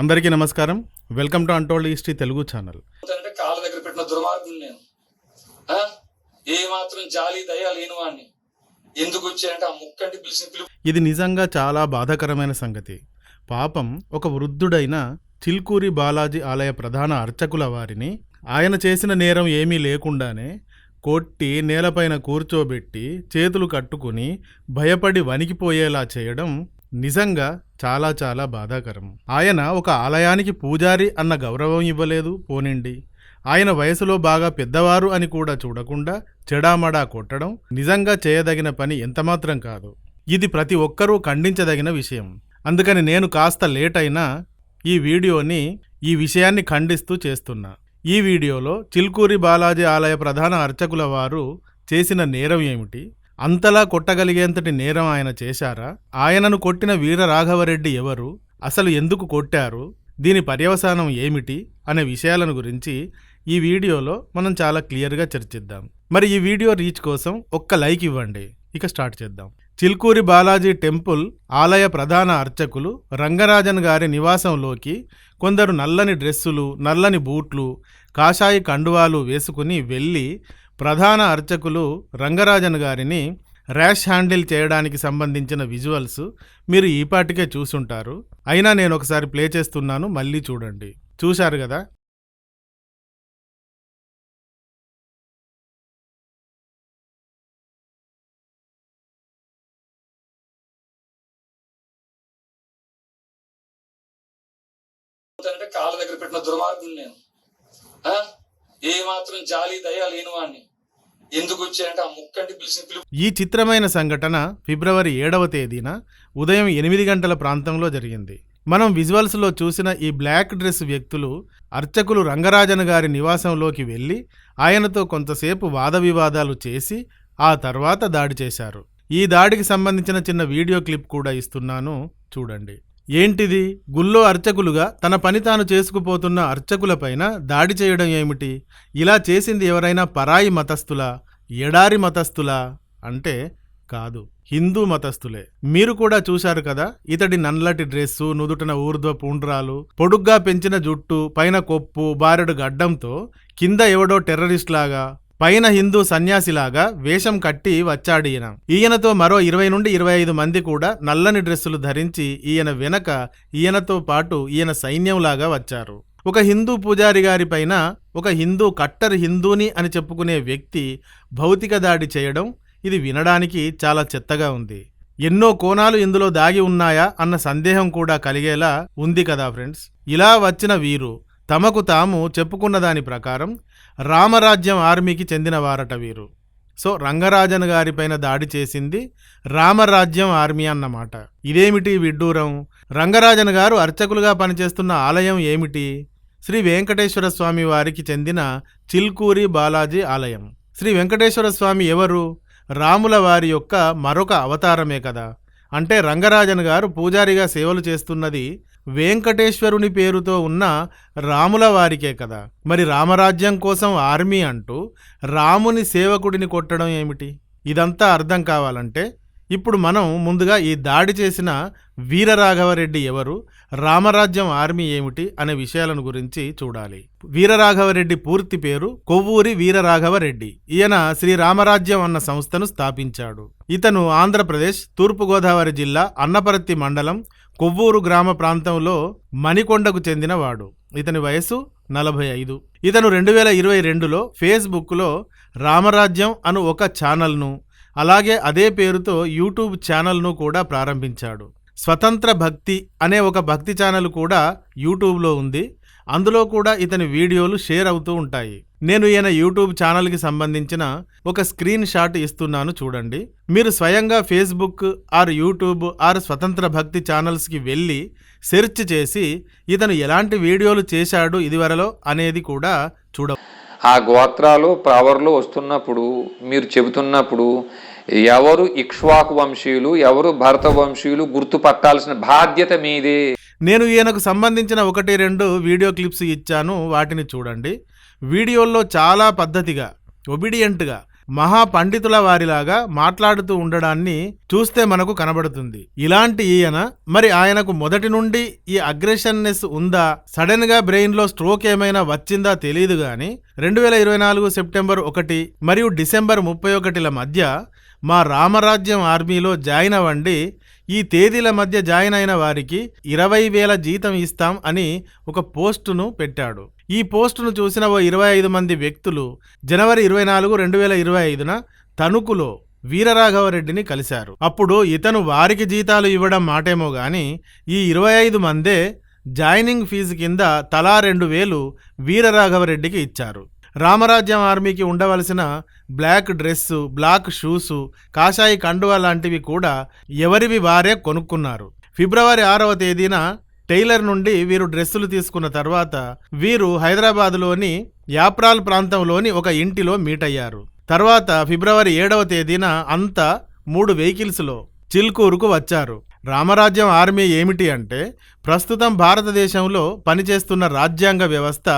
అందరికీ నమస్కారం. Welcome to untold history Telugu channel. అంటే కాళ్ళ దగ్గర పెట్టిన దుర్మార్గుని నేను? ఏ మాత్రం జాలి దయ లేని వాడిని ఎందుకు వచ్చానంటే ఆ ముక్కంటి పిలిచిన పిలుపు. ఇది నిజంగా చాలా బాధాకరమైన సంగతి. పాపం ఒక వృద్ధుడైన చిల్కూరి బాలాజీ ఆలయ ప్రధాన అర్చకుల వారిని ఆయన చేసిన నేరం ఏమీ లేకుండానే కొట్టి నేలపైన కూర్చోబెట్టి చేతులు కట్టుకుని భయపడి వణికిపోయేలా చేయడం నిజంగా చాలా చాలా బాధాకరం. ఆయన ఒక ఆలయానికి పూజారి అన్న గౌరవం ఇవ్వలేదు పోనిండి. ఆయన వయసులో బాగా పెద్దవారు అని కూడా చూడకుండా చెడామడా కొట్టడం నిజంగా చేయదగిన పని ఎంతమాత్రం కాదు. ఇది ప్రతి ఒక్కరూ ఖండించదగిన విషయం. అందుకని నేను కాస్త లేట్ అయినా ఈ వీడియోని ఈ విషయాన్ని ఖండిస్తూ చేస్తున్నా. ఈ వీడియోలో చిల్కూరి బాలాజీ ఆలయ ప్రధాన అర్చకుల వారు చేసిన నేరం ఏమిటి? అంతలా కొట్టగలిగేంతటి నేరం ఆయన చేశారా? ఆయనను కొట్టిన వీర రాఘవరెడ్డి ఎవరు? అసలు ఎందుకు కొట్టారు? దీని పర్యవసానం ఏమిటి? అనే విషయాలను గురించి ఈ వీడియోలో మనం చాలా క్లియర్గా చర్చిద్దాం. మరి ఈ వీడియో రీచ్ కోసం ఒక్క లైక్ ఇవ్వండి. ఇక స్టార్ట్ చేద్దాం. చిల్కూరి బాలాజీ టెంపుల్ ఆలయ ప్రధాన అర్చకులు రంగరాజన్ గారి నివాసంలోకి కొందరు నల్లని డ్రెస్సులు నల్లని బూట్లు కాషాయి కండువాలు వేసుకుని వెళ్ళి ప్రధాన అర్చకులు రంగరాజన్ గారిని ర్యాష్ హ్యాండిల్ చేయడానికి సంబంధించిన విజువల్స్ మీరు ఈపాటికే చూసుంటారు. అయినా నేను ఒకసారి ప్లే చేస్తున్నాను మళ్ళీ చూడండి. చూశారు కదా? అంటే కాళ్ళ దగ్గర పెట్టిన దుర్మార్గుని నేను. ఏ మాత్రం జాలి దయ లేని ఎందుకు వచ్చారంటే ఆ ముక్కంటి పిలిచిన పిలుపు. ఈ చిత్రమైన సంఘటన ఫిబ్రవరి ఏడవ తేదీన ఉదయం ఎనిమిది గంటల ప్రాంతంలో జరిగింది. మనం విజువల్స్లో చూసిన ఈ బ్లాక్ డ్రెస్ వ్యక్తులు అర్చకులు రంగరాజన్ గారి నివాసంలోకి వెళ్ళి ఆయనతో కొంతసేపు వాద వివాదాలు చేసి ఆ తర్వాత దాడి చేశారు. ఈ దాడికి సంబంధించిన చిన్న వీడియో క్లిప్ కూడా ఇస్తున్నాను. చూడండి. ఏంటిది? గుల్లో అర్చకులుగా తన పని తాను చేసుకుపోతున్న అర్చకులపైన దాడి చేయడం ఏమిటి? ఇలా చేసింది ఎవరైనా పరాయి మతస్థులా? ఎడారి మతస్థులా? అంటే కాదు హిందూ మతస్థులే. మీరు కూడా చూశారు కదా ఇతడి నల్లటి డ్రెస్సు నుదుటన ఊర్ధ్వ పూండ్రాలు పొడుగ్గా పెంచిన జుట్టు పైన కొప్పు బారెడు గడ్డంతో కింద ఎవడో టెర్రరిస్ట్ లాగా పైన హిందూ సన్యాసిలాగా వేషం కట్టి వచ్చాడు ఈయన ఈయనతో మరో ఇరవై నుండి ఇరవై ఐదు మంది కూడా నల్లని డ్రెస్సులు ధరించి ఈయన వెనక ఈయనతో పాటు ఈయన సైన్యంలాగా వచ్చారు. ఒక హిందూ పూజారి గారి పైన ఒక హిందూ కట్టర్ హిందూని అని చెప్పుకునే వ్యక్తి భౌతిక దాడి చేయడం ఇది వినడానికి చాలా చెత్తగా ఉంది. ఎన్నో కోణాలు ఇందులో దాగి ఉన్నాయా అన్న సందేహం కూడా కలిగేలా ఉంది కదా ఫ్రెండ్స్. ఇలా వచ్చిన వీరు తమకు తాము చెప్పుకున్న దాని ప్రకారం రామరాజ్యం ఆర్మీకి చెందిన వారట వీరు. సో రంగరాజన్ గారిపైన దాడి చేసింది రామరాజ్యం ఆర్మీ అన్నమాట. ఇదేమిటి విడ్డూరం? రంగరాజన్ గారు అర్చకులుగా పనిచేస్తున్న ఆలయం ఏమిటి? శ్రీ వెంకటేశ్వర స్వామి వారికి చెందిన చిల్కూరి బాలాజీ ఆలయం. శ్రీ వెంకటేశ్వర స్వామి ఎవరు? రాముల వారి యొక్క మరొక అవతారమే కదా. అంటే రంగరాజన్ గారు పూజారిగా సేవలు చేస్తున్నది వెంకటేశ్వరుని పేరుతో ఉన్న రాముల వారికే కదా. మరి రామరాజ్యం కోసం ఆర్మీ అంటూ రాముని సేవకుడిని కొట్టడం ఏమిటి? ఇదంతా అర్థం కావాలంటే ఇప్పుడు మనం ముందుగా ఈ దాడి చేసిన వీరరాఘవరెడ్డి ఎవరు రామరాజ్యం ఆర్మీ ఏమిటి అనే విషయాలను గురించి చూడాలి. వీరరాఘవరెడ్డి పూర్తి పేరు కొవ్వూరి వీరరాఘవరెడ్డి. ఈయన శ్రీ రామరాజ్యం అన్న సంస్థను స్థాపించాడు. ఇతను ఆంధ్రప్రదేశ్ తూర్పుగోదావరి జిల్లా అన్నపరత్తి మండలం కొవ్వూరు గ్రామ ప్రాంతంలో మణికొండకు చెందినవాడు. ఇతని వయసు నలభై ఐదు ఇతను రెండు వేల ఇరవై రెండులో ఫేస్బుక్లో రామరాజ్యం అను ఒక ఛానల్ను అలాగే అదే పేరుతో యూట్యూబ్ ఛానల్ను కూడా ప్రారంభించాడు. స్వతంత్ర భక్తి అనే ఒక భక్తి ఛానల్ కూడా యూట్యూబ్లో ఉంది. అందులో కూడా ఇతని వీడియోలు షేర్ అవుతూ ఉంటాయి. నేను ఈయన యూట్యూబ్ ఛానల్కి సంబంధించిన ఒక స్క్రీన్ షాట్ ఇస్తున్నాను చూడండి. మీరు స్వయంగా ఫేస్బుక్ ఆర్ యూట్యూబ్ ఆర్ స్వతంత్ర భక్తి ఛానల్స్కి వెళ్ళి సెర్చ్ చేసి ఇతను ఎలాంటి వీడియోలు చేశాడు ఇదివరలో అనేది కూడా చూడ ఆ గోత్రాలు ప్రవర్లు వస్తున్నప్పుడు మీరు చెబుతున్నప్పుడు ఎవరు ఇక్ష్వాకు వంశీయులు ఎవరు భరత వంశీయులు గుర్తుపట్టాల్సిన బాధ్యత మీదే. నేను ఈయనకు సంబంధించిన ఒకటి రెండు వీడియో క్లిప్స్ ఇచ్చాను వాటిని చూడండి. వీడియోల్లో చాలా పద్ధతిగా ఒబిడియంట్గా మహా పండితుల వారిలాగా మాట్లాడుతూ ఉండడాన్ని చూస్తే మనకు కనబడుతుంది. ఇలాంటి ఈయన మరి ఆయనకు మొదటి నుండి ఈ అగ్రెషన్నెస్ ఉందా సడన్గా బ్రెయిన్లో స్ట్రోక్ ఏమైనా వచ్చిందా తెలియదు గాని రెండు వేల ఇరవై నాలుగు సెప్టెంబర్ ఒకటి మరియు డిసెంబర్ ముప్పై ఒకటిల మధ్య మా రామరాజ్యం ఆర్మీలో జాయిన్ అవ్వండి ఈ తేదీల మధ్య జాయిన్ అయిన వారికి ఇరవై వేల జీతం ఇస్తాం అని ఒక పోస్టును పెట్టాడు. ఈ పోస్టును చూసిన ఓ ఇరవై ఐదు మంది వ్యక్తులు జనవరి ఇరవై నాలుగు రెండు వేల ఇరవై ఐదున తణుకులో వీరరాఘవరెడ్డిని కలిశారు. అప్పుడు ఇతను వారికి జీతాలు ఇవ్వడం మాటేమో గాని ఈ ఇరవై ఐదు మందే జాయినింగ్ ఫీజు కింద తలా రెండు వేలు వీరరాఘవరెడ్డికి ఇచ్చారు. రామరాజ్యం ఆర్మీకి ఉండవలసిన బ్లాక్ డ్రెస్సు బ్లాక్ షూసు కాషాయి కండువా లాంటివి కూడా ఎవరివి వారే కొనుక్కున్నారు. ఫిబ్రవరి ఆరవ తేదీన టైలర్ నుండి వీరు డ్రెస్సులు తీసుకున్న తర్వాత వీరు హైదరాబాదులోని యాప్రాల్ ప్రాంతంలోని ఒక ఇంటిలో మీట్ అయ్యారు తర్వాత ఫిబ్రవరి ఏడవ తేదీన అంతా మూడు వెహికల్స్లో చిల్కూరుకు వచ్చారు. రామరాజ్యం ఆర్మీ ఏమిటి అంటే ప్రస్తుతం భారతదేశంలో పనిచేస్తున్న రాజ్యాంగ వ్యవస్థ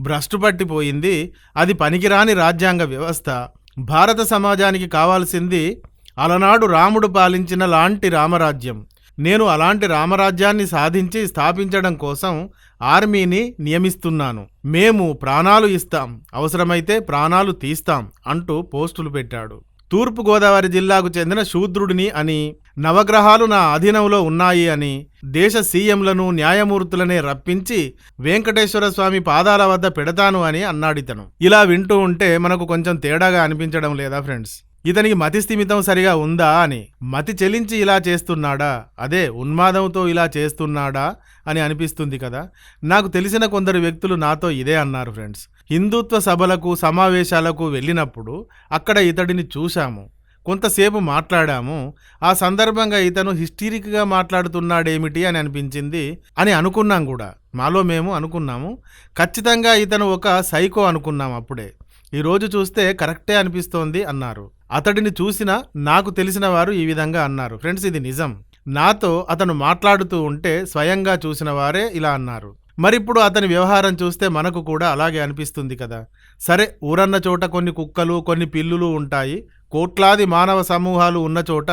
భ్రష్టు పట్టిపోయింది అది పనికిరాని రాజ్యాంగ వ్యవస్థ. భారత సమాజానికి కావాల్సింది అలనాడు రాముడు పాలించిన లాంటి రామరాజ్యం. నేను అలాంటి రామరాజ్యాన్ని సాధించి స్థాపించడం కోసం ఆర్మీని నియమిస్తున్నాను. మేము ప్రాణాలు ఇస్తాం అవసరమైతే ప్రాణాలు తీస్తాం అంటూ పోస్టులు పెట్టాడు. తూర్పుగోదావరి జిల్లాకు చెందిన శూద్రుడిని అని నవగ్రహాలు నా అధీనంలో ఉన్నాయి అని దేశ సీఎంలను న్యాయమూర్తులనే రప్పించి వెంకటేశ్వర స్వామి పాదాల వద్ద పెడతాను అని అన్నాడితను. ఇలా వింటూ ఉంటే మనకు కొంచెం తేడాగా అనిపించడం లేదా ఫ్రెండ్స్? ఇతనికి మతి స్థిమితం సరిగా ఉందా అని మతి చెలించి ఇలా చేస్తున్నాడా? అదే ఉన్మాదంతో ఇలా చేస్తున్నాడా? అని అనిపిస్తుంది కదా? నాకు తెలిసిన కొందరు వ్యక్తులు నాతో ఇదే అన్నారు ఫ్రెండ్స్. హిందుత్వ సభలకు సమావేశాలకు వెళ్ళినప్పుడు అక్కడ ఇతడిని చూశాము. కొంతసేపు మాట్లాడాము. ఆ సందర్భంగా ఇతను హిస్టీరిక్గా మాట్లాడుతున్నాడేమిటి అని అనిపించింది అని అనుకున్నాం కూడా. మాలో మేము అనుకున్నాము. ఖచ్చితంగా ఇతను ఒక సైకో అనుకున్నాం అప్పుడే. ఈరోజు చూస్తే కరెక్టే అనిపిస్తోంది అన్నారు. అతడిని చూసిన నాకు తెలిసిన వారు ఈ విధంగా అన్నారు. ఫ్రెండ్స్ ఇది నిజం. నాతో అతను మాట్లాడుతూ ఉంటే స్వయంగా చూసిన వారే ఇలా అన్నారు. మరిప్పుడు అతని వ్యవహారం చూస్తే మనకు కూడా అలాగే అనిపిస్తుంది కదా. సరే ఊరన్న చోట కొన్ని కుక్కలు కొన్ని పిల్లులు ఉంటాయి. కోట్లాది మానవ సమూహాలు ఉన్న చోట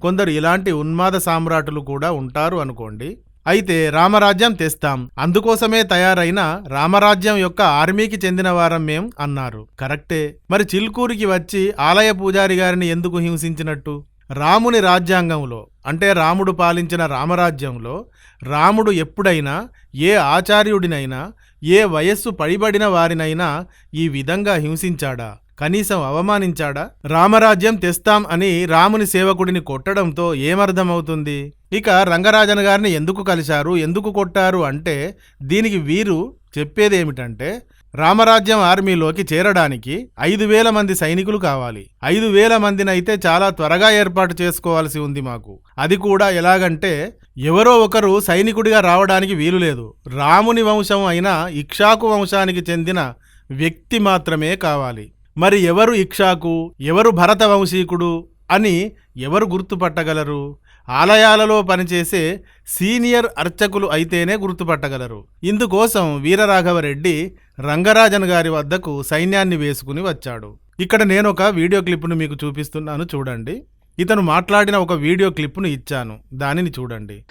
కొందరు ఇలాంటి ఉన్మాద సామ్రాటులు కూడా ఉంటారు అనుకోండి. అయితే రామరాజ్యం తెస్తాం. అందుకోసమే తయారైన రామరాజ్యం యొక్క ఆర్మీకి చెందిన వారం మేం అన్నారు. కరెక్టే. మరి చిల్కూరికి వచ్చి ఆలయ పూజారి గారిని ఎందుకు హింసించినట్టు? రాముని రాజ్యాంగంలో అంటే రాముడు పాలించిన రామరాజ్యంలో రాముడు ఎప్పుడైనా ఏ ఆచార్యుడినైనా ఏ వయస్సు పడిబడిన వారినైనా ఈ విధంగా హింసించాడా? కనీసం అవమానించాడా? రామరాజ్యం తెస్తాం అని రాముని సేవకుడిని కొట్టడంతో ఏమర్థమవుతుంది? ఇక రంగరాజన్ గారిని ఎందుకు కలిశారు? ఎందుకు కొట్టారు? అంటే దీనికి వీరు చెప్పేదేమిటంటే రామరాజ్యం ఆర్మీలోకి చేరడానికి ఐదు వేల మంది సైనికులు కావాలి. ఐదు వేల మందినైతే చాలా త్వరగా ఏర్పాటు చేసుకోవాల్సి ఉంది మాకు. అది కూడా ఎలాగంటే ఎవరో ఒకరు సైనికుడిగా రావడానికి వీలు లేదు. రాముని వంశం అయిన ఇక్షాకు వంశానికి చెందిన వ్యక్తి మాత్రమే కావాలి. మరి ఎవరు ఇక్షాకు ఎవరు భరత వంశీకుడు అని ఎవరు గుర్తుపట్టగలరు? ఆలయాలలో పనిచేసే సీనియర్ అర్చకులు అయితేనే గుర్తుపట్టగలరు. ఇందుకోసం వీరరాఘవరెడ్డి రంగరాజన్ గారి వద్దకు సైన్యాన్ని వేసుకుని వచ్చాడు. ఇక్కడ నేను ఒక వీడియో క్లిప్ను మీకు చూపిస్తున్నాను చూడండి. ఇతను మాట్లాడిన ఒక వీడియో క్లిప్ను ఇచ్చాను. దానిని చూడండి.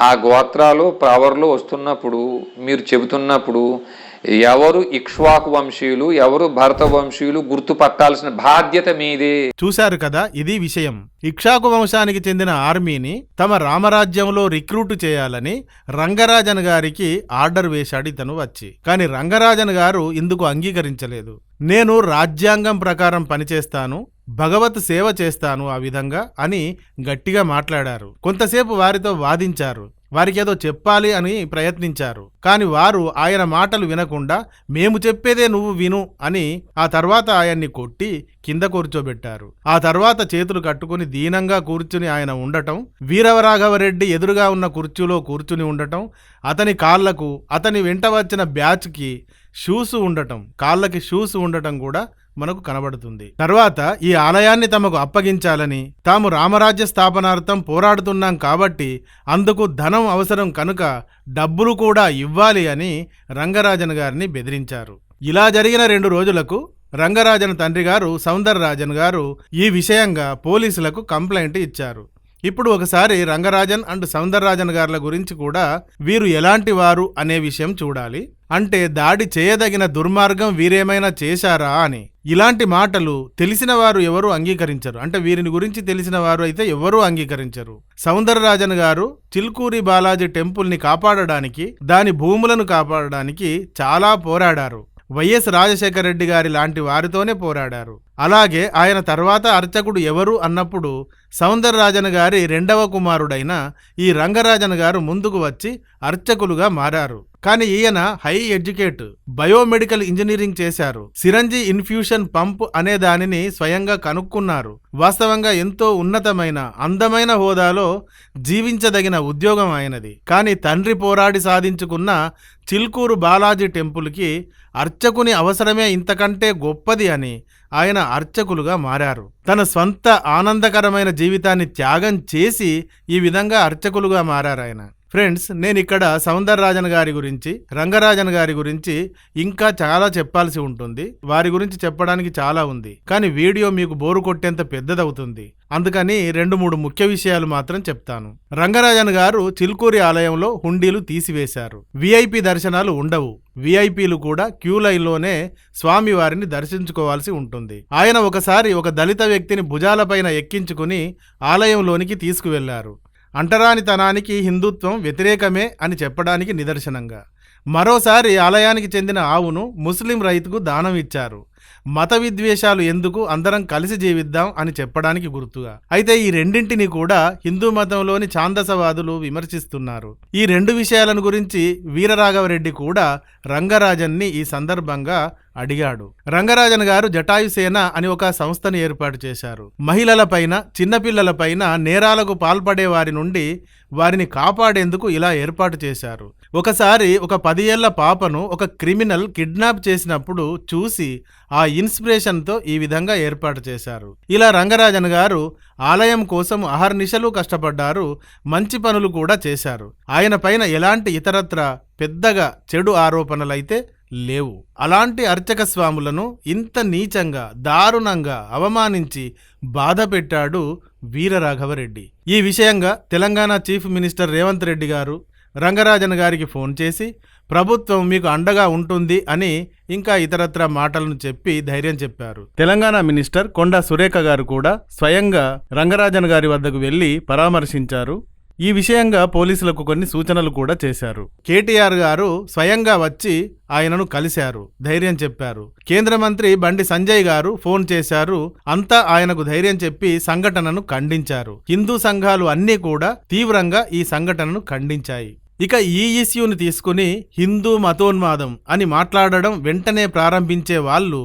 ఆ గోత్రాలు ప్రావర్లు వస్తున్నప్పుడు మీరు చెబుతున్నప్పుడు ఎవరు ఇక్ష్వాకు వంశీయులు ఎవరు భరత వంశీయులు గుర్తుపట్టాల్సిన బాధ్యత మీదే. చూశారు కదా ఇది విషయం. ఇక్షాకు వంశానికి చెందిన ఆర్మీని తమ రామరాజ్యంలో రిక్రూట్ చేయాలని రంగరాజన్ గారికి ఆర్డర్ వేశాడు ఇతను వచ్చి. కానీ రంగరాజన్ గారు ఇందుకు అంగీకరించలేదు. నేను రాజ్యాంగం ప్రకారం పనిచేస్తాను భగవత్ సేవ చేస్తాను ఆ విధంగా అని గట్టిగా మాట్లాడారు. కొంతసేపు వారితో వాదించారు. వారికేదో చెప్పాలి అని ప్రయత్నించారు. కాని వారు ఆయన మాటలు వినకుండా మేము చెప్పేదే నువ్వు విను అని ఆ తర్వాత ఆయన్ని కొట్టి కింద కూర్చోబెట్టారు. ఆ తర్వాత చేతులు కట్టుకుని దీనంగా కూర్చుని ఆయన ఉండటం వీరవరాఘవరెడ్డి ఎదురుగా ఉన్న కుర్చీలో కూర్చుని ఉండటం అతని కాళ్ళకు అతని వెంట వచ్చిన బ్యాచ్కి షూస్ ఉండటం కాళ్ళకి షూస్ ఉండటం కూడా మనకు కనబడుతుంది. తర్వాత ఈ ఆలయాన్ని తమకు అప్పగించాలని తాము రామరాజ్య స్థాపనార్థం పోరాడుతున్నాం కాబట్టి అందుకు ధనం అవసరం కనుక డబ్బులు కూడా ఇవ్వాలి అని రంగరాజన్ గారిని బెదిరించారు. ఇలా జరిగిన రెండు రోజులకు రంగరాజన్ తండ్రి గారు సౌందరరాజన్ గారు ఈ విషయంగా పోలీసులకు కంప్లైంట్ ఇచ్చారు. ఇప్పుడు ఒకసారి రంగరాజన్ అండ్ సౌందరరాజన్ గార్ల గురించి కూడా వీరు ఎలాంటి వారు అనే విషయం చూడాలి. అంటే దాడి చేయదగిన దుర్మార్గం వీరేమైనా చేశారా అని. ఇలాంటి మాటలు తెలిసిన వారు ఎవరు అంగీకరించరు. అంటే వీరిని గురించి తెలిసిన వారు అయితే ఎవరూ అంగీకరించరు. సౌందరరాజన్ గారు చిల్కూరి బాలాజీ టెంపుల్ని కాపాడడానికి దాని భూములను కాపాడడానికి చాలా పోరాడారు. వైఎస్ రాజశేఖర రెడ్డి గారి లాంటి వారితోనే పోరాడారు. అలాగే ఆయన తర్వాత అర్చకుడు ఎవరు అన్నప్పుడు సౌందరరాజన్ గారి రెండవ కుమారుడైన ఈ రంగరాజన్ గారు ముందుకు వచ్చి అర్చకులుగా మారారు. కానీ ఈయన హై ఎడ్యుకేట్ బయోమెడికల్ ఇంజనీరింగ్ చేశారు. సిరంజి ఇన్ఫ్యూషన్ పంప్ అనే దానిని స్వయంగా కనుక్కున్నారు. వాస్తవంగా ఎంతో ఉన్నతమైన అందమైన హోదాలో జీవించదగిన ఉద్యోగం ఆయనది. కానీ తండ్రి పోరాడి సాధించుకున్న చిల్కూరు బాలాజీ టెంపుల్కి అర్చకుని అవసరమే ఇంతకంటే గొప్పది అని ఆయన అర్చకులుగా మారారు. తన స్వంత ఆనందకరమైన జీవితాన్ని త్యాగం చేసి ఈ విధంగా అర్చకులుగా మారారు ఆయన ఫ్రెండ్స్ నేను ఇక్కడ సౌందరరాజన్ గారి గురించి రంగరాజన్ గారి గురించి ఇంకా చాలా చెప్పాల్సి ఉంటుంది. వారి గురించి చెప్పడానికి చాలా ఉంది. కానీ వీడియో మీకు బోరు కొట్టేంత పెద్దదవుతుంది. అందుకని రెండు మూడు ముఖ్య విషయాలు మాత్రం చెప్తాను. రంగరాజన్ గారు చిల్కూరి ఆలయంలో హుండీలు తీసివేశారు. విఐపి దర్శనాలు ఉండవు. విఐపీలు కూడా క్యూ లైన్లోనే స్వామివారిని దర్శించుకోవాల్సి ఉంటుంది. ఆయన ఒకసారి ఒక దళిత వ్యక్తిని భుజాలపైన ఎక్కించుకుని ఆలయంలోనికి తీసుకువెళ్ళారు. అంటరానితనానికి హిందుత్వం వ్యతిరేకమే అని చెప్పడానికి నిదర్శనంగా. మరోసారి ఆలయానికి చెందిన ఆవును ముస్లిం రైతుకు దానం ఇచ్చారు. మత విద్వేషాలు ఎందుకు అందరం కలిసి జీవిద్దాం అని చెప్పడానికి గుర్తుగా. అయితే ఈ రెండింటిని కూడా హిందూ మతంలోని ఛాందసవాదులు విమర్శిస్తున్నారు. ఈ రెండు విషయాలను గురించి వీరరాఘవరెడ్డి కూడా రంగరాజన్ని ఈ సందర్భంగా అడిగాడు. రంగరాజన్ గారు జటాయుసేన అని ఒక సంస్థను ఏర్పాటు చేశారు. మహిళలపైన చిన్నపిల్లలపైన నేరాలకు పాల్పడే వారి నుండి వారిని కాపాడేందుకు ఇలా ఏర్పాటు చేశారు. ఒకసారి ఒక పది ఏళ్ళ పాపను ఒక క్రిమినల్ కిడ్నాప్ చేసినప్పుడు చూసి ఆ ఇన్స్పిరేషన్తో ఈ విధంగా ఏర్పాటు చేశారు. ఇలా రంగరాజన్ గారు ఆలయం కోసం అహర్నిశలు కష్టపడ్డారు మంచి పనులు కూడా చేశారు. ఆయన పైన ఎలాంటి ఇతరత్ర పెద్దగా చెడు ఆరోపణలైతే లేవు. అలాంటి అర్చక స్వాములను ఇంత నీచంగా దారుణంగా అవమానించి బాధ పెట్టాడు వీరరాఘవరెడ్డి. ఈ విషయంగా తెలంగాణ చీఫ్ మినిస్టర్ రేవంత్ రెడ్డి గారు రంగరాజన్ గారికి ఫోన్ చేసి ప్రభుత్వం మీకు అండగా ఉంటుంది అని ఇంకా ఇతరత్ర మాటలను చెప్పి ధైర్యం చెప్పారు. తెలంగాణ మినిస్టర్ కొండా సురేఖ గారు కూడా స్వయంగా రంగరాజన్ గారి వద్దకు వెళ్ళి పరామర్శించారు. ఈ విషయంగా పోలీసులకు కొన్ని సూచనలు కూడా చేశారు. కేటీఆర్ గారు స్వయంగా వచ్చి ఆయనను కలిశారు. ధైర్యం చెప్పారు. కేంద్ర మంత్రి బండి సంజయ్ గారు ఫోన్ చేశారు. అంతా ఆయనకు ధైర్యం చెప్పి సంఘటనను ఖండించారు. హిందూ సంఘాలు అన్నీ కూడా తీవ్రంగా ఈ సంఘటనను ఖండించాయి. ఇక ఈ ఇష్యూని తీసుకుని హిందూ మతోన్మాదం అని మాట్లాడడం వెంటనే ప్రారంభించే వాళ్ళు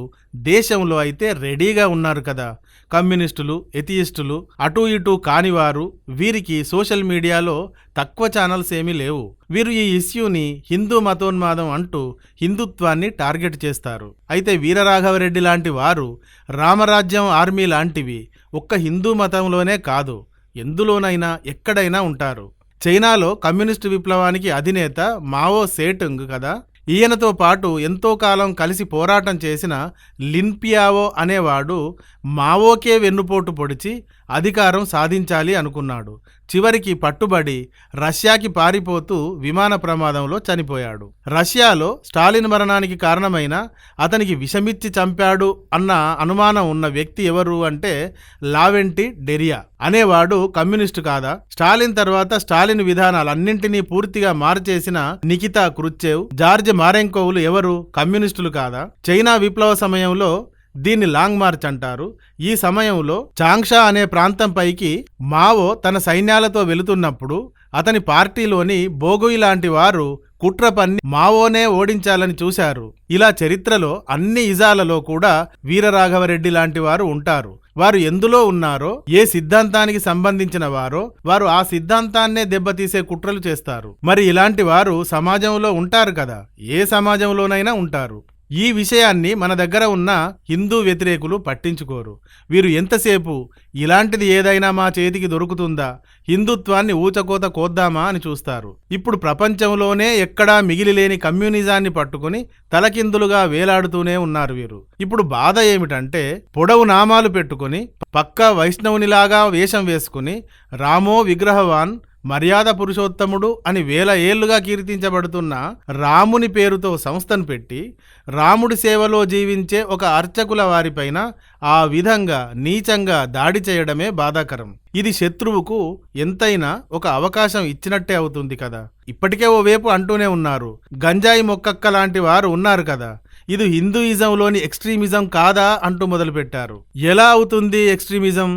దేశంలో అయితే రెడీగా ఉన్నారు కదా. కమ్యూనిస్టులు ఎథియిస్టులు అటు ఇటు కానివారు వీరికి సోషల్ మీడియాలో తక్కువ ఛానల్స్ ఏమీ లేవు. వీరు ఈ ఇష్యూని హిందూ మతోన్మాదం అంటూ హిందుత్వాన్ని టార్గెట్ చేస్తారు. అయితే వీరరాఘవరెడ్డి లాంటి వారు రామరాజ్యం ఆర్మీ లాంటివి ఒక్క హిందూ మతంలోనే కాదు ఎందులోనైనా ఎక్కడైనా ఉంటారు. చైనాలో కమ్యూనిస్టు విప్లవానికి అధినేత మావో సేటుంగ్ కదా ఈయనతో పాటు ఎంతో కాలం కలిసి పోరాటం చేసిన లిన్పియావో అనేవాడు మావోకే వెన్నుపోటు పొడిచి అధికారం సాధించాలి అనుకున్నాడు. చివరికి పట్టుబడి రష్యాకి పారిపోతూ విమాన ప్రమాదంలో చనిపోయాడు. రష్యాలో స్టాలిన్ మరణానికి కారణమైన అతనికి విషమిచ్చి చంపాడు అన్న అనుమానం ఉన్న వ్యక్తి ఎవరు అంటే లావెంటి డెరియా అనేవాడు కమ్యూనిస్టు కాదా? స్టాలిన్ తర్వాత స్టాలిన్ విధానాలన్నింటినీ పూర్తిగా మార్చేసిన నికితా క్రుచ్చేవ్ జార్జ్ మారెంకోవులు ఎవరు? కమ్యూనిస్టులు కాదా? చైనా విప్లవ సమయంలో దీన్ని లాంగ్ మార్చ్ అంటారు. ఈ సమయంలో చాంగ్షా అనే ప్రాంతంపైకి మావో తన సైన్యాలతో వెళుతున్నప్పుడు అతని పార్టీలోని బోగుయి లాంటి వారు కుట్ర పన్ని మావోనే ఓడించాలని చూశారు. ఇలా చరిత్రలో అన్ని ఇజాలలో కూడా వీరరాఘవరెడ్డి లాంటి వారు ఉంటారు. వారు ఎందులో ఉన్నారో ఏ సిద్ధాంతానికి సంబంధించిన వారో వారు ఆ సిద్ధాంతాన్నే దెబ్బతీసే కుట్రలు చేస్తారు. మరి ఇలాంటి వారు సమాజంలో ఉంటారు కదా ఏ సమాజంలోనైనా ఉంటారు. ఈ విషయాన్ని మన దగ్గర ఉన్న హిందూ వ్యతిరేకులు పట్టించుకోరు. వీరు ఎంతసేపు ఇలాంటిది ఏదైనా మా చేతికి దొరుకుతుందా? హిందుత్వాన్ని ఊచకోత కోద్దామా అని చూస్తారు. ఇప్పుడు ప్రపంచంలోనే ఎక్కడా మిగిలిలేని కమ్యూనిజాన్ని పట్టుకుని తలకిందులుగా వేలాడుతూనే ఉన్నారు వీరు. ఇప్పుడు బాధ ఏమిటంటే పొడవు నామాలు పెట్టుకుని పక్క వైష్ణవునిలాగా వేషం వేసుకుని రామో విగ్రహవాన్ మర్యాద పురుషోత్తముడు అని వేల ఏళ్ళుగా కీర్తించబడుతున్న రాముని పేరుతో సంస్థను పెట్టి రాముడి సేవలో జీవించే ఒక అర్చకుల వారిపైన ఆ విధంగా నీచంగా దాడి చేయడమే బాధాకరం. ఇది శత్రువుకు ఎంతైనా ఒక అవకాశం ఇచ్చినట్టే అవుతుంది కదా. ఇప్పటికే ఓ వేపు అంటూనే ఉన్నారు. గంజాయి మొక్కక్క లాంటి వారు ఉన్నారు కదా. ఇది హిందూయిజంలోని ఎక్స్ట్రీమిజం కాదా అంటూ మొదలుపెట్టారు. ఎలా అవుతుంది ఎక్స్ట్రీమిజం?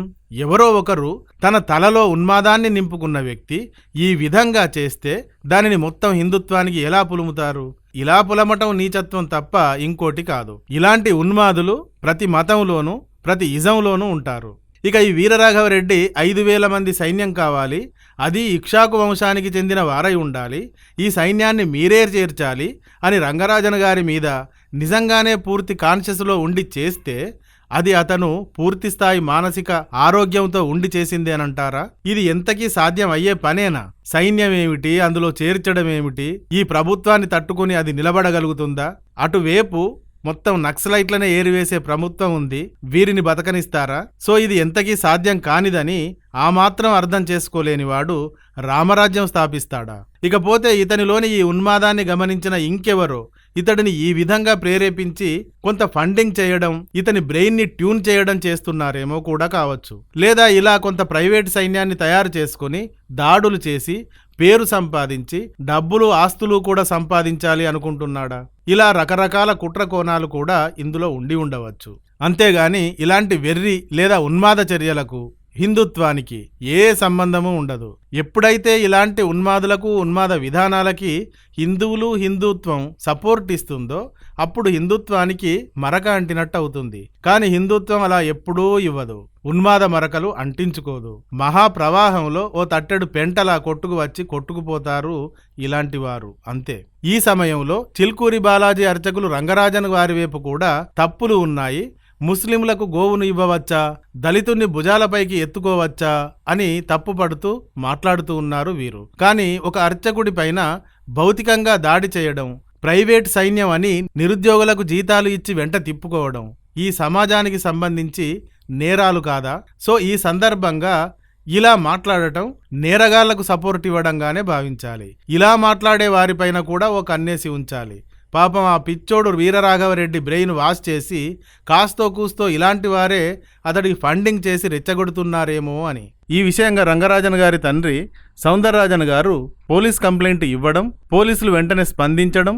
ఎవరో ఒకరు తన తలలో ఉన్మాదాన్ని నింపుకున్న వ్యక్తి ఈ విధంగా చేస్తే దానిని మొత్తం హిందుత్వానికి ఎలా పులుముతారు? ఇలా పులమటం నీచత్వం తప్ప ఇంకోటి కాదు. ఇలాంటి ఉన్మాదులు ప్రతి మతంలోనూ ప్రతి ఇజంలోనూ ఉంటారు. ఇక ఈ వీరరాఘవరెడ్డి ఐదు వేల మంది సైన్యం కావాలి అది ఇక్షాకు వంశానికి చెందిన వారై ఉండాలి ఈ సైన్యాన్ని మీరే చేర్చాలి అని రంగరాజన్ గారి మీద నిజంగానే పూర్తి కాన్షియస్లో ఉండి చేస్తే అది అతను పూర్తి స్థాయి మానసిక ఆరోగ్యంతో ఉండి చేసిందేనంటారా ఇది ఎంతకీ సాధ్యం అయ్యే పనేనా? సైన్యం ఏమిటి అందులో చేర్చడం ఏమిటి ఈ ప్రభుత్వాన్ని తట్టుకుని అది నిలబడగలుగుతుందా? అటువైపు మొత్తం నక్సలైట్లనే ఏరివేసే ప్రభుత్వం ఉంది. వీరిని బతకనిస్తారా? సో ఇది ఎంతకీ సాధ్యం కానిదని ఆ మాత్రం అర్థం చేసుకోలేని వాడు రామరాజ్యం స్థాపిస్తాడా? ఇకపోతే ఇతనిలోని ఈ ఉన్మాదాన్ని గమనించిన ఇంకెవరో? ఇతడిని ఈ విధంగా ప్రేరేపించి కొంత ఫండింగ్ చేయడం ఇతని బ్రెయిన్ని ట్యూన్ చేయడం చేస్తున్నారేమో కూడా కావచ్చు. లేదా ఇలా కొంత ప్రైవేట్ సైన్యాన్ని తయారు చేసుకుని దాడులు చేసి పేరు సంపాదించి డబ్బులు ఆస్తులు కూడా సంపాదించాలి అనుకుంటున్నాడా? ఇలా రకరకాల కుట్ర కోణాలు కూడా ఇందులో ఉండి ఉండవచ్చు. అంతేగాని ఇలాంటి వెర్రి లేదా ఉన్మాద చర్యలకు హిందుత్వానికి ఏ సంబంధము ఉండదు. ఎప్పుడైతే ఇలాంటి ఉన్మాదులకు ఉన్మాద విధానాలకి హిందువులు హిందుత్వం సపోర్ట్ ఇస్తుందో అప్పుడు హిందుత్వానికి మరక అంటినట్టు అవుతుంది కానీ హిందుత్వం అలా ఎప్పుడూ ఇవ్వదు. ఉన్మాద మరకలు అంటించుకోదు. మహాప్రవాహంలో ఓ తట్టెడు పెంటలా కొట్టుకు వచ్చి కొట్టుకుపోతారు ఇలాంటి వారు. అంతే. ఈ సమయంలో చిల్కూరి బాలాజీ అర్చకులు రంగరాజన్ వారి వైపు కూడా తప్పులు ఉన్నాయి. ముస్లింలకు గోవును ఇవ్వవచ్చా? దళితుణ్ణి భుజాలపైకి ఎత్తుకోవచ్చా? అని తప్పుపడుతూ మాట్లాడుతూ ఉన్నారు వీరు. కానీ ఒక అర్చకుడి పైన భౌతికంగా దాడి చేయడం ప్రైవేట్ సైన్యం అని నిరుద్యోగులకు జీతాలు ఇచ్చి వెంట తిప్పుకోవడం ఈ సమాజానికి సంబంధించి నేరాలు కాదా? సో ఈ సందర్భంగా ఇలా మాట్లాడటం నేరగాళ్ళకు సపోర్ట్ ఇవ్వడంగానే భావించాలి. ఇలా మాట్లాడే వారిపైన కూడా ఒక కన్నేసి ఉంచాలి. పాపం ఆ పిచ్చోడు వీరరాఘవరెడ్డి బ్రెయిన్ వాష్ చేసి కాస్తో కూస్తో ఇలాంటి వారే అతడికి ఫండింగ్ చేసి రెచ్చగొడుతున్నారేమో అని. ఈ విషయంగా రంగరాజన్ గారి తండ్రి సౌందరరాజన్ గారు పోలీస్ కంప్లైంట్ ఇవ్వడం పోలీసులు వెంటనే స్పందించడం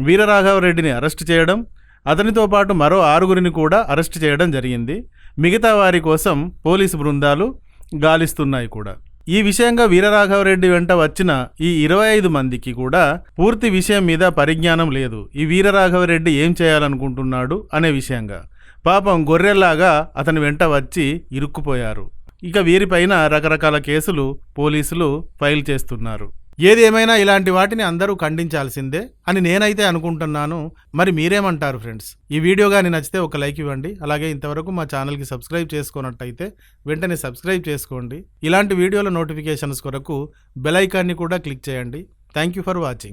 వీరరాఘవరెడ్డిని అరెస్ట్ చేయడం అతనితో పాటు మరో ఆరుగురిని కూడా అరెస్ట్ చేయడం జరిగింది. మిగతా వారి కోసం పోలీసు బృందాలు గాలిస్తున్నాయి కూడా. ఈ విషయంగా వీరరాఘవరెడ్డి వెంట వచ్చిన ఈ ఇరవై ఐదు మందికి కూడా పూర్తి విషయం మీద పరిజ్ఞానం లేదు. ఈ వీరరాఘవరెడ్డి ఏం చేయాలనుకుంటున్నాడు అనే విషయంగా. పాపం గొర్రెల్లాగా అతని వెంట వచ్చి ఇరుక్కుపోయారు. ఇక వీరిపైన రకరకాల కేసులు పోలీసులు ఫైల్ చేస్తున్నారు. ఏదేమైనా ఇలాంటి వాటిని అందరూ ఖండించాల్సిందే అని నేనైతే అనుకుంటున్నాను. మరి మీరేమంటారు ఫ్రెండ్స్? ఈ వీడియో కానీ నచ్చితే ఒక లైక్ ఇవ్వండి. అలాగే ఇంతవరకు మా ఛానల్కి సబ్స్క్రైబ్ చేసుకున్నట్టయితే వెంటనే సబ్స్క్రైబ్ చేసుకోండి. ఇలాంటి వీడియోల నోటిఫికేషన్స్ కొరకు బెల్ ఐకాన్ని కూడా క్లిక్ చేయండి. Thank you for watching.